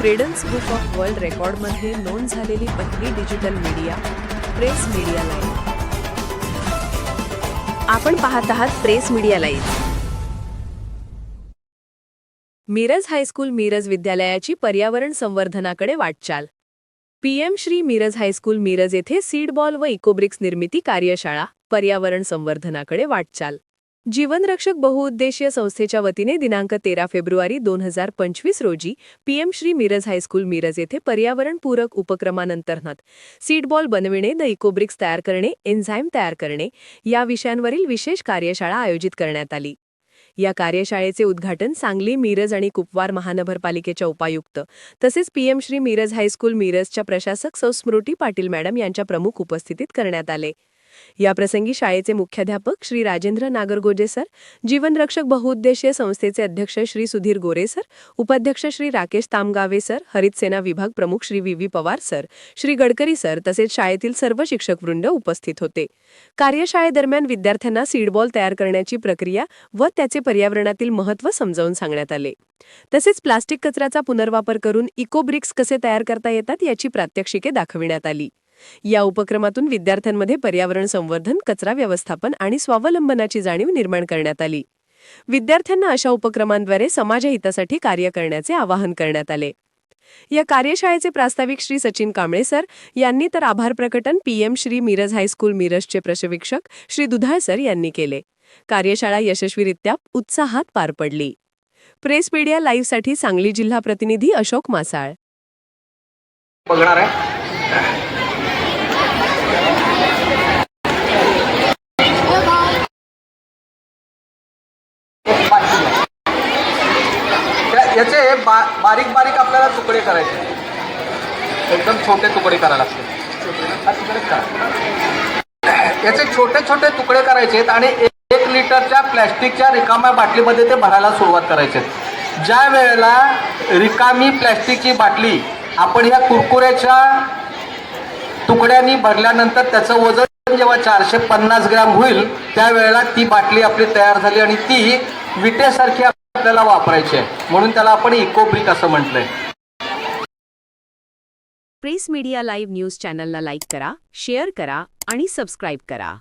Credence book of world रेकॉर्डमध्ये नोंद झालेली पहिली digital media press media live आपण पाहत आहात press media live Miraj high school Miraj विद्यालयाची पर्यावरण संवर्धनाकडे वाटचाल. PM Shri Miraj high school Miraj येथे सीडबॉल व इकोब्रिक्स निर्मिती कार्यशाळा पर्यावरण संवर्धनाकडे वाटचाल. जीवनरक्षक बहुउद्देशीय संस्थेच्या वतीने दिनांक तेरा फेब्रुवारी दोन हजार पंचवीस रोजी PM Shri Miraj high school Miraj येथे पर्यावरणपूरक उपक्रमांतर्गत सीडबॉल बनविणे द इकोब्रिक्स तयार करणे एन्झाईम तयार करणे या विषयांवरील विशेष कार्यशाळा आयोजित करण्यात आली. या कार्यशाळेचे उद्घाटन सांगली मिरज आणि कुपवार महानगरपालिकेच्या उपायुक्त तसेच PM Shri Miraj high school मिरजच्या प्रशासक सौ स्मृती पाटील मॅडम यांच्या प्रमुख उपस्थितीत करण्यात आले. याप्रसंगी शाळेचे मुख्याध्यापक श्री राजेंद्र नागरगोजे सर जीवनरक्षक बहुउद्देशीय संस्थेचे अध्यक्ष श्री सुधीर गोरे सर उपाध्यक्ष श्री राकेश तामगावे सर हरित सेना विभाग प्रमुख Shri V V Pawar sir Shri Gadkari sir तसेच शाळेतील सर्व शिक्षक वृंद उपस्थित होते. कार्यशाळेदरम्यान विद्यार्थ्यांना सीडबॉल तयार करण्याची प्रक्रिया व त्याचे पर्यावरणातील महत्त्व समजावून सांगण्यात आले. तसेच प्लास्टिक कचऱ्याचा पुनर्वापर करून इकोब्रिक्स कसे तयार करता येतात याची प्रात्यक्षिके दाखविण्यात आली. या उपक्रमातून विद्यार्थ्यांमध्ये पर्यावरण संवर्धन कचरा व्यवस्थापन आणि स्वावलंबनाची जाणीव निर्माण करण्यात आली. विद्यार्थ्यांना अशा उपक्रमांद्वारे समाजहितासाठी कार्य करण्याचे आवाहन करण्यात आले. या कार्यशाळेचे प्रास्ताविक श्री सचिन कांबळे सर यांनी तर आभार प्रकटन PM Shri Miraj high school मिरजचे प्रशिक्षक श्री दुधाळ सर यांनी केले. कार्यशाळा यशस्वीरित्या उत्साहात पार पडली. प्रेस मीडिया लाईव्हसाठी सांगली जिल्हा प्रतिनिधी अशोक मासाळ. बघणार आहे. याचे बा बारीक बारीक आपल्याला तुकडे करायचे. एकदम छोटे तुकडे करायला लागते याचे छोटे छोटे तुकडे करायचे आहेत आणि एक लिटरच्या प्लॅस्टिकच्या रिकाम्या बाटलीमध्ये ते भरायला सुरुवात करायचे ज्या वेळेला रिकामी प्लॅस्टिकची बाटली आपण ह्या कुरकुऱ्याच्या तुकड्यांनी भरल्यानंतर त्याचं वजन जेव्हा चारशे पन्नास ग्रॅम होईल त्यावेळेला ती बाटली आपली तयार झाली आणि ती विटेसारखी आपल्याला वापरायचे म्हणून त्याला आपण इकोब्रिक असं म्हटलंय. प्रेस मीडिया लाईव्ह न्यूज चॅनलला लाईक करा शेअर करा आणि सबस्क्राईब करा.